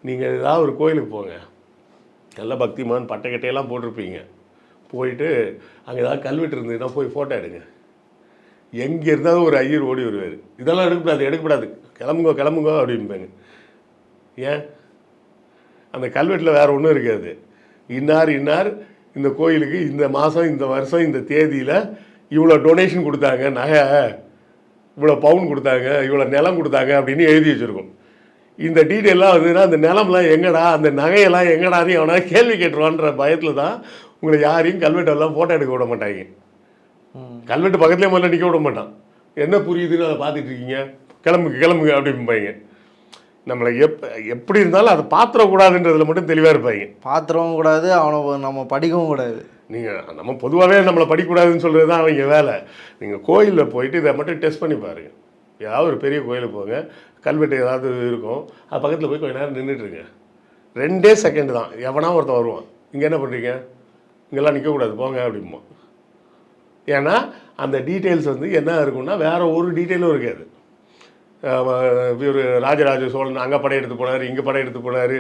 நீங்கள் ஏதாவது ஒரு கோயிலுக்கு போங்க. நல்ல பக்திமான் பட்டைக்கட்டையெல்லாம் போட்டிருப்பீங்க. போயிட்டு அங்கே ஏதாவது கல்வெட்டு இருந்ததுன்னா போய் ஃபோட்டோ எடுங்க. எங்கே இருந்தாலும் ஒரு ஐயர் ஓடி வருவார். இதெல்லாம் எடுக்கக்கூடாது எடுக்கக்கூடாது. கிளம்புங்க கிளம்புங்க அப்படிம்பாங்க. ஏன்? அந்த கல்வெட்டில் வேறு ஒன்றும் இருக்காது. இன்னார் இன்னார் இந்த கோயிலுக்கு இந்த மாதம் இந்த வருஷம் இந்த தேதியில் இவ்வளோ டொனேஷன் கொடுத்தாங்க நகை. இவ்வளோ பவுன் கொடுத்தாங்க இவ்வளோ நிலம் கொடுத்தாங்க அப்படின்னு எழுதி வச்சுருக்கோம். இந்த டீட்டெயிலாம் வந்துன்னா அந்த நிலம்லாம் எங்கடா அந்த நகையெல்லாம் எங்கடான்னு அவனா கேள்வி கேட்டுருவான்ற பயத்தில் தான் உங்களை யாரையும் கல்வெட்டெல்லாம் ஃபோட்டோ எடுக்க விட மாட்டாங்க. கல்வெட்டு பக்கத்துலேயே முதல்ல நிற்க விட மாட்டான். என்ன புரியுதுன்னு அதை பார்த்துட்டு இருக்கீங்க? கிளம்புங்க கிளம்புங்க அப்படிம்பாங்க. நம்மளை எப் எப்படி இருந்தாலும் அதை பாத்திரக்கூடாதுன்றதுல மட்டும் தெளிவாக இருப்பாங்க. பாத்திரவும் கூடாது அவனை நம்ம படிக்கவும் கூடாது. நீங்கள் நம்ம பொதுவாகவே நம்மளை படிக்கக்கூடாதுன்னு சொல்கிறது தான் அவங்க வேலை. நீங்கள் கோயிலில் போயிட்டு இதை மட்டும் டெஸ்ட் பண்ணி பாருங்கள் ஏதாவது ஒரு பெரிய கோயிலுக்கு போங்க. கல்வெட்டு ஏதாவது இருக்கும். அது பக்கத்தில் போய் கொஞ்ச நேரம் நின்றுட்டுருங்க ரெண்டே செகண்ட் தான். எவனா ஒருத்தன் வருவான். இங்கே என்ன பண்ணுறீங்க இங்கெல்லாம் நிற்கக்கூடாது போங்க அப்படிமா ஏன்னா அந்த டீட்டெயில்ஸ் வந்து என்ன இருக்கும்னா வேறு ஒரு டீட்டெயிலும் இருக்காது. இவர் ராஜராஜ சோழன் அங்கே படையெடுத்து போனார் இங்கே படையெடுத்து போனார்.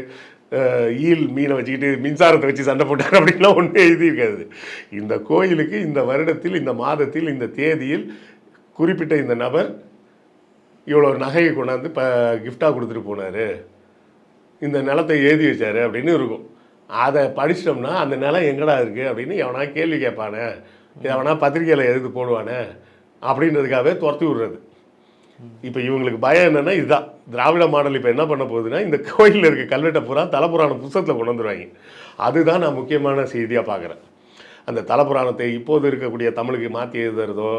ஈல் மீனை வச்சுக்கிட்டு மின்சாரத்தை வச்சு சண்டை போட்டார் அப்படின்லாம் ஒன்றும் எழுதியிருக்காது. இந்த கோயிலுக்கு இந்த வருடத்தில் இந்த மாதத்தில் இந்த தேதியில் குறிப்பிட்ட இந்த நபர் இவ்வளோ நகையை கொண்டாந்து இப்போ கிஃப்டாக கொடுத்துட்டு போனார். இந்த நிலத்தை எழுதி வச்சார் அப்படின்னு இருக்கும். அதை படிச்சிட்டோம்னா அந்த நிலம் எங்கடா இருக்குது அப்படின்னு எவனா கேள்வி கேட்பானே? எவனா பத்திரிக்கையில் எழுதி போடுவானே? அப்படின்றதுக்காகவே துரத்தி விடுறது. இப்போ இவங்களுக்கு பயம் என்னென்னா இதுதான். திராவிட மாடல் இப்போ என்ன பண்ண போகுதுன்னா இந்த கோயிலில் இருக்க கல்வெட்டை பூரா தலைப்புராண புத்தகத்தில் கொண்டு வந்துருவாங்க. அதுதான் நான் முக்கியமான செய்தியாக பார்க்குறேன் அந்த தலைப்புராணத்தை இப்போது இருக்கக்கூடிய தமிழுக்கு மாற்றி எழுதுறதோ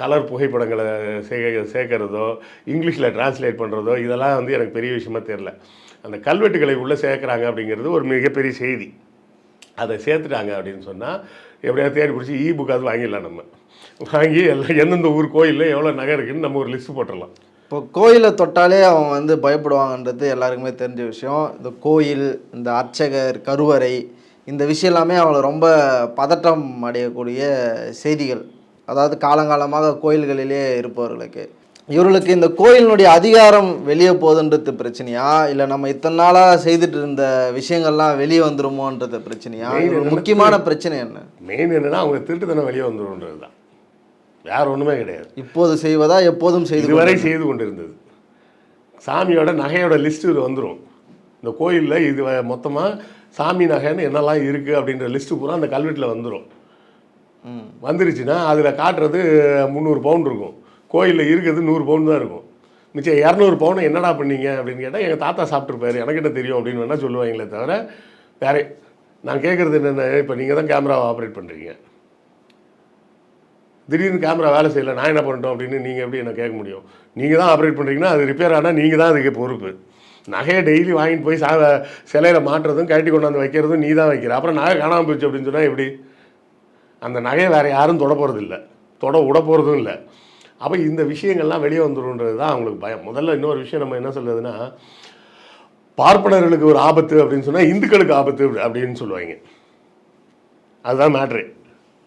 கலர் புகைப்படங்களை சே சேர்க்கறதோ இங்கிலீஷில் டிரான்ஸ்லேட் பண்ணுறதோ இதெல்லாம் வந்து எனக்கு பெரிய விஷயமா தெரில அந்த கல்வெட்டுகளை உள்ளே சேர்க்குறாங்க அப்படிங்கிறது ஒரு மிகப்பெரிய செய்தி. அதை சேர்த்துட்டாங்க அப்படின்னு சொன்னால் எப்படியாவது தேடி பிடிச்சி இ புக்காவது வாங்கிடலாம் நம்ம. வாங்கி எல்லாம் எந்தெந்த ஊர் கோயிலில் எவ்வளோ நகை இருக்குன்னு நம்ம ஒரு லிஸ்ட் போட்டுடலாம். இப்போ கோயிலை தொட்டாலே அவங்க வந்து பயப்படுவாங்கன்றது எல்லாருக்குமே தெரிஞ்ச விஷயம். இந்த கோயில் இந்த அர்ச்சகர் கருவறை இந்த விஷயம் எல்லாமே அவங்களை ரொம்ப பதட்டம் அடையக்கூடிய செய்திகள். அதாவது காலங்காலமாக கோயில்களிலே இருப்பவர்களுக்கு. இவர்களுக்கு இந்த கோயிலினுடைய அதிகாரம் வெளியே போகுதுன்றது பிரச்சனையா? இல்லை நம்ம இத்தனை நாளாக செய்துட்டு இருந்த விஷயங்கள்லாம் வெளியே வந்துருமோன்றது பிரச்சனையா? முக்கியமான பிரச்சனை என்ன? மெயின் என்னன்னா அவங்க திருட்டுத்தனம் வெளியே வந்துடும்ன்றது தான். வேற ஒன்றுமே கிடையாது. இப்போது செய்வதா எப்போதும் செய்து இதுவரை செய்து கொண்டிருந்தது. சாமியோட நகையோட லிஸ்ட்டு இது வந்துடும் இந்த கோயிலில் இது மொத்தமாக சாமி நகைன்னு என்னெல்லாம் இருக்குது அப்படின்ற லிஸ்ட்டு பூரா அந்த கல்வெட்டில் வந்துடும் ம். வந்துருச்சுன்னா அதில் காட்டுறது முந்நூறு பவுன் இருக்கும். கோயிலில் இருக்கிறது நூறு பவுன் தான் இருக்கும். மிச்சம் இரநூறு பவுன் என்னடா பண்ணீங்க அப்படின்னு கேட்டால் எங்கள் தாத்தா சாப்பிட்ருப்பாரு எனக்கு என்ன தெரியும் அப்படின்னு வேணால் சொல்லுவாங்களே தவிர வேற நான் கேட்குறது என்னென்ன இப்போ நீங்கள் தான் கேமராவை ஆப்ரேட் பண்ணுறீங்க திடீர்னு கேமரா வேலை செய்யலை நான் என்ன பண்ணிட்டோம் அப்படின்னு நீங்கள் எப்படி என்ன கேட்க முடியும்? நீங்கள் தான் ஆப்ரேட் பண்ணுறீங்கன்னா அது ரிப்பேர் ஆனால் நீங்கள் தான் அதுக்கு பொறுப்பு. நகையை டெய்லி வாங்கிட்டு போய் சா சிலையில் மாட்டுறதும் கழட்டி கொண்டாந்து வைக்கிறதும் நீ தான் வைக்கிற. அப்புறம் நகை காணாமல் போச்சு அப்படின்னு சொன்னால் எப்படி? அந்த நகையை வேறு யாரும் தொட போகிறது இல்லை. தொட விட போகிறதும் இல்லை. அப்போ இந்த விஷயங்கள்லாம் வெளியே வந்துருன்றது தான் அவங்களுக்கு பயம். முதல்ல இன்னொரு விஷயம் நம்ம என்ன சொல்றதுன்னா பார்ப்பனர்களுக்கு ஒரு ஆபத்து அப்படின்னு சொன்னால் இந்துக்களுக்கு ஆபத்து அப்படின்னு சொல்லுவாங்க. அதுதான் மேட்ரு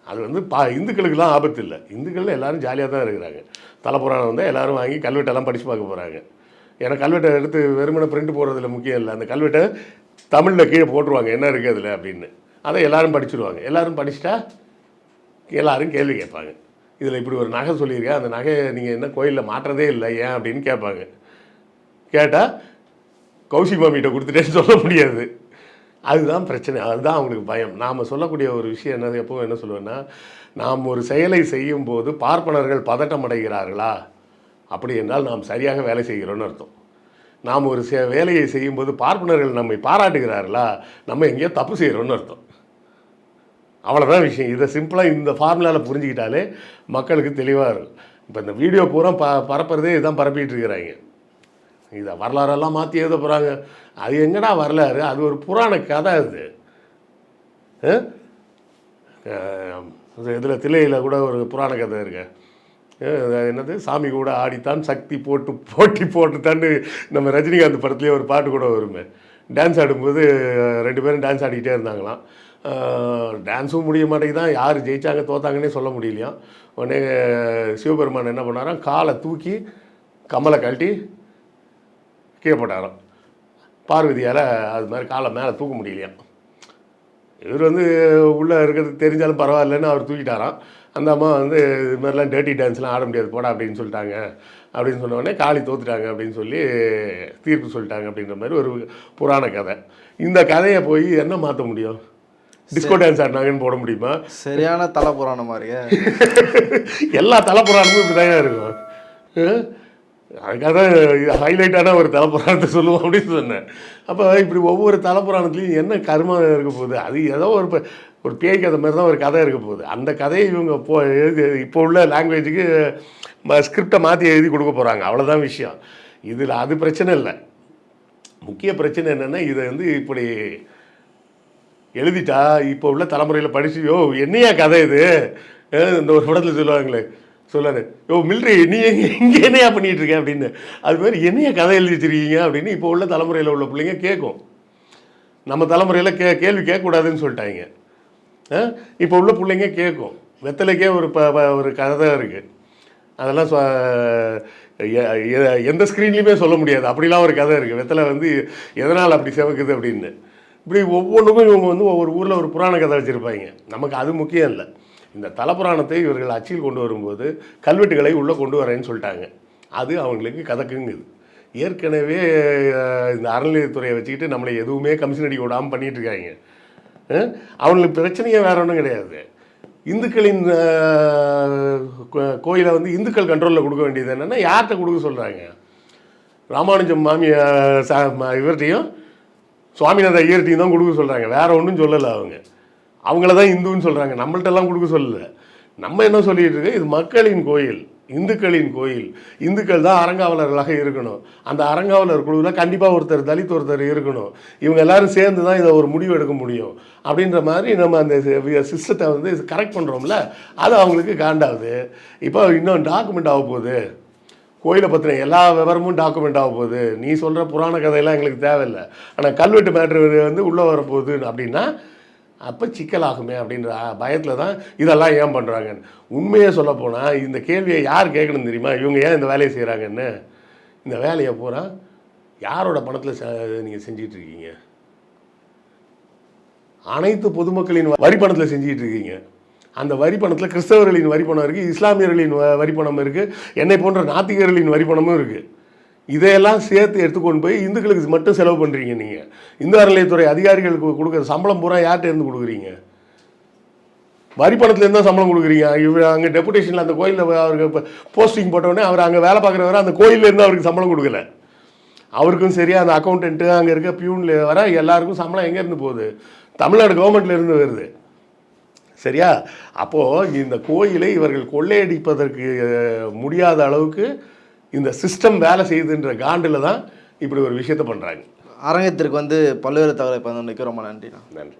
அது வந்து பா இந்துக்களுக்கெல்லாம் ஆபத்து இல்லை. இந்துக்கள் எல்லோரும் ஜாலியாக தான் இருக்கிறாங்க. தலைப்புறாணம் வந்தால் எல்லோரும் வாங்கி கல்வெட்டெல்லாம் படித்து பார்க்க போகிறாங்க ஏன்னா கல்வெட்டை எடுத்து வெறுமனை பிரிண்ட் போடுறதுல முக்கியம் இல்லை. அந்த கல்வெட்டை தமிழில் கீழே போட்டுருவாங்க. என்ன இருக்குது அதில் அப்படின்னு. அதை எல்லோரும் படிச்சிருவாங்க. எல்லோரும் படிச்சுட்டா எல்லோரும் கேள்வி கேட்பாங்க. இதில் இப்படி ஒரு நகை சொல்லியிருக்கேன். அந்த நகையை நீங்கள் என்ன கோயிலில் மாற்றதே இல்லை. ஏன் அப்படின்னு கேட்பாங்க. கேட்டால் கௌசி மாமிகிட்ட கொடுத்துட்டேன்னு சொல்ல முடியாது. அதுதான் பிரச்சனை அதுதான் அவங்களுக்கு பயம். நாம் சொல்லக்கூடிய ஒரு விஷயம் என்ன எப்பவும் என்ன சொல்லுவேன்னா நாம் ஒரு செயலை செய்யும்போது பார்ப்பனர்கள் பதட்டம் அடைகிறார்களா? அப்படி என்றால் நாம் சரியாக வேலை செய்கிறோன்னு அர்த்தம். நாம் ஒரு செ வேலையை செய்யும்போது பார்ப்பனர்கள் நம்மை பாராட்டுகிறார்களா? நம்ம எங்கேயோ தப்பு செய்கிறோன்னு அர்த்தம். அவ்வளோதான் விஷயம். இதை சிம்பிளாக இந்த ஃபார்முலாவில் புரிஞ்சுக்கிட்டாலே மக்களுக்கு தெளிவாக இருக்கும். இப்போ இந்த வீடியோ பூரா ப பரப்புறதே இதான் பரப்பிட்டு இருக்கிறாங்க. இதை வரலாறெல்லாம் மாற்றி எழுத போகிறாங்க அது எங்கடா வரலாறு? அது ஒரு புராண கதை அது. இதில் தில்லையில் கூட ஒரு புராண கதை இருக்கு. என்னது? சாமி கூட ஆடித்தான் சக்தி போட்டு போட்டி போட்டுத்தான்னு நம்ம ரஜினிகாந்த் படத்துலேயே ஒரு பாட்டு கூட வருமே. டான்ஸ் ஆடும்போது ரெண்டு பேரும் டான்ஸ் ஆடிக்கிட்டே இருந்தாங்களாம். டான்ஸும் முடிய மாட்டேங்குதான். யார் ஜெயிச்சாங்க தோத்தாங்கன்னே சொல்ல முடியலையாம் உடனே சிவபெருமான் என்ன பண்ணாராம்? காலை தூக்கி கம்மலை கழட்டி கீழே போட்டாராம். பார்வதியால் அது மாதிரி காலை மேலே தூக்க முடியலையாம் இவர் வந்து உள்ளே இருக்கிறது தெரிஞ்சாலும் பரவாயில்லன்னு அவர் தூக்கிட்டாராம். அந்த அம்மா வந்து இது மாதிரிலாம் டேர்ட்டி டான்ஸ்லாம் ஆட முடியாது போடா அப்படின்னு சொல்லிட்டாங்க. அப்படின்னு சொன்ன உடனே காளி தோத்துட்டாங்க அப்படின்னு சொல்லி தீர்ப்பு சொல்லிட்டாங்க அப்படின்ற மாதிரி ஒரு புராண கதை. இந்த கதையை போய் என்ன மாற்ற முடியும்? டிஸ்கோ டான்ஸ் ஆடினாங்கன்னு போட முடியுமா? சரியான தலை புராணம் மாதிரியே எல்லா தலைப்புறானும் இப்படி தான் இருக்கும் அதுக்காக தான் ஹைலைட்டான ஒரு தலைப்புராணத்தை சொல்லுவோம் அப்படின்னு சொன்னேன். அப்போ இப்படி ஒவ்வொரு தலைப்புராணத்துலேயும் என்ன கருமம் இருக்க போகுது? அது ஏதோ ஒரு ஒரு பேய் கதை மாதிரி தான் ஒரு கதை இருக்க போகுது. அந்த கதையை இவங்க இப்போ எழுதி இப்போ உள்ள லாங்குவேஜுக்கு ஸ்கிரிப்டை மாற்றி எழுதி கொடுக்க போகிறாங்க அவ்வளோதான் விஷயம். இதில் அது பிரச்சனை இல்லை. முக்கிய பிரச்சனை என்னென்னா இதை வந்து இப்படி எழுதிட்டா இப்போ உள்ள தலைமுறையில் படிச்சு யோ என்னையா கதை இது? இந்த ஒரு படத்தில் சொல்லுவாங்களே சொல்லாரு ஓ மில்ட்ரி நீ எங்க இங்கே என்னையா பண்ணிட்டு இருக்க அப்படின்னு. அது மாதிரி என்னைய கதை எழுதி வச்சிருக்கீங்க அப்படின்னு இப்போ உள்ள தலைமுறையில் உள்ள பிள்ளைங்க கேட்கும். நம்ம தலைமுறையில் கே கேள்வி கேட்கக்கூடாதுன்னு சொல்லிட்டாங்க. இப்போ உள்ள பிள்ளைங்க கேட்கும். வெத்தலைக்கே ஒரு ப ப- ஒரு கதை இருக்குது அதெல்லாம் எந்த ஸ்க்ரீன்லேயுமே சொல்ல முடியாது. அப்படிலாம் ஒரு கதை இருக்குது வெத்தலை வந்து எதனால் அப்படி சிவக்குது அப்படின்னு. இப்படி ஒவ்வொன்றுக்கும் இவங்க வந்து ஒவ்வொரு ஊரில் ஒரு புராண கதை வச்சுருப்பாங்க. நமக்கு அது முக்கியம் இல்லை. இந்த தலப்புராணத்தை இவர்கள் அச்சில் கொண்டு வரும்போது கல்வெட்டுகளை உள்ளே கொண்டு வரேன்னு சொல்லிட்டாங்க. அது அவங்களுக்கு கதக்குங்குது. ஏற்கனவே இந்த அறநிலையத்துறையை வச்சுக்கிட்டு நம்மளை எதுவுமே கமிஷன் அடி விடாமல் பண்ணிகிட்டு இருக்காங்க. அவங்களுக்கு பிரச்சனையே வேற ஒன்றும் கிடையாது. இந்துக்களின் கோ- கோயிலை வந்து இந்துக்கள் கண்ட்ரோலில் கொடுக்க வேண்டியது என்னென்னா யார்கிட்ட கொடுக்க சொல்கிறாங்க ராமானுஜம் மாமி சா- இவர்கிட்டையும் சுவாமிநாத ஐயர்கிட்டையும் தான் கொடுக்க சொல்கிறாங்க வேற ஒன்றும் சொல்லலை அவங்க. அவங்கள தான் இந்துன்னு சொல்கிறாங்க நம்மள்ட்டெல்லாம் கொடுக்க சொல்லலை. நம்ம என்ன சொல்லிட்டு இருக்கோம்? இது மக்களின் கோயில். இந்துக்களின் கோயில். இந்துக்கள் தான் அறங்காவலர்களாக இருக்கணும். அந்த அறங்காவலர் குழுவில் கண்டிப்பாக ஒருத்தர் தலித் ஒருத்தர் இருக்கணும். இவங்க எல்லாரும் சேர்ந்து தான் இதை ஒரு முடிவு எடுக்க முடியும். அப்படின்ற மாதிரி நம்ம அந்த சிஸ்டத்தை வந்து கரெக்ட் பண்ணுறோம்ல அது அவங்களுக்கு காண்டாகுது. இப்போ இன்னும் டாக்குமெண்ட் ஆக போகுது. கோயிலை பற்றின எல்லா விவரமும் டாக்குமெண்ட் ஆக போகுது. நீ சொல்கிற புராண கதையெல்லாம் எங்களுக்கு தேவையில்லை. ஆனால் கல்வெட்டு மேட்ரு வந்து உள்ளே வரப்போகுது அப்படின்னா அப்போ சிக்கலாகுமே அப்படின்ற பயத்தில் தான் இதெல்லாம் ஏன் பண்ணுறாங்க உண்மையை சொல்லப்போனால் இந்த கேள்வியை யார் கேட்கணும் தெரியுமா? இவங்க ஏன் இந்த வேலையை செய்கிறாங்கன்னு இந்த வேலையை பூரா யாரோட பணத்தில் நீங்கள் செஞ்சிகிட்டு இருக்கீங்க? அனைத்து பொதுமக்களின் வரி பணத்தில் செஞ்சுட்டு இருக்கீங்க. அந்த வரி பணத்தில் கிறிஸ்தவர்களின் வரி பணம் இருக்குது இஸ்லாமியர்களின் வ- வரி பணம் இருக்குது என்னை போன்ற நாத்திகர்களின் வரி பணமும் இருக்குது இதையெல்லாம் சேர்த்து எடுத்துக்கொண்டு போய் இந்துக்களுக்கு மட்டும் செலவு பண்ணுறீங்க நீங்கள் இந்து அறநிலையத்துறை அதிகாரிகளுக்கு கொடுக்குற சம்பளம் பூரா யார்கிட்ட இருந்து கொடுக்குறீங்க? வரி பணத்துலேருந்து தான் சம்பளம் கொடுக்குறீங்க. இவர் அங்கே டெபுடேஷனில் அந்த கோயிலில் அவருக்கு இப்போ போஸ்டிங் போட்டோடனே அவர் அங்கே வேலை பார்க்குறவரை அந்த கோயிலேருந்து அவருக்கு சம்பளம் கொடுக்கல. அவருக்கும் சரி அந்த அக்கௌண்டன்ட்டு அங்கே இருக்க பியூனில் வர எல்லாருக்கும் சம்பளம் எங்கேருந்து போகுது? தமிழ்நாடு கவர்மெண்ட்லேருந்து வருது. சரியா? அப்போது இந்த கோயிலை இவர்கள் கொள்ளையடிப்பதற்கு முடியாத அளவுக்கு இந்த சிஸ்டம் வேலை செய்யுதுன்ற காண்டில் தான் இப்படி ஒரு விஷயத்தை பண்ணுறாங்க அரங்கத்திற்கு வந்து பல்வேறு தகவலை பகிர்ந்தமைக்கு ரொம்ப நன்றிண்ணா. நன்றி.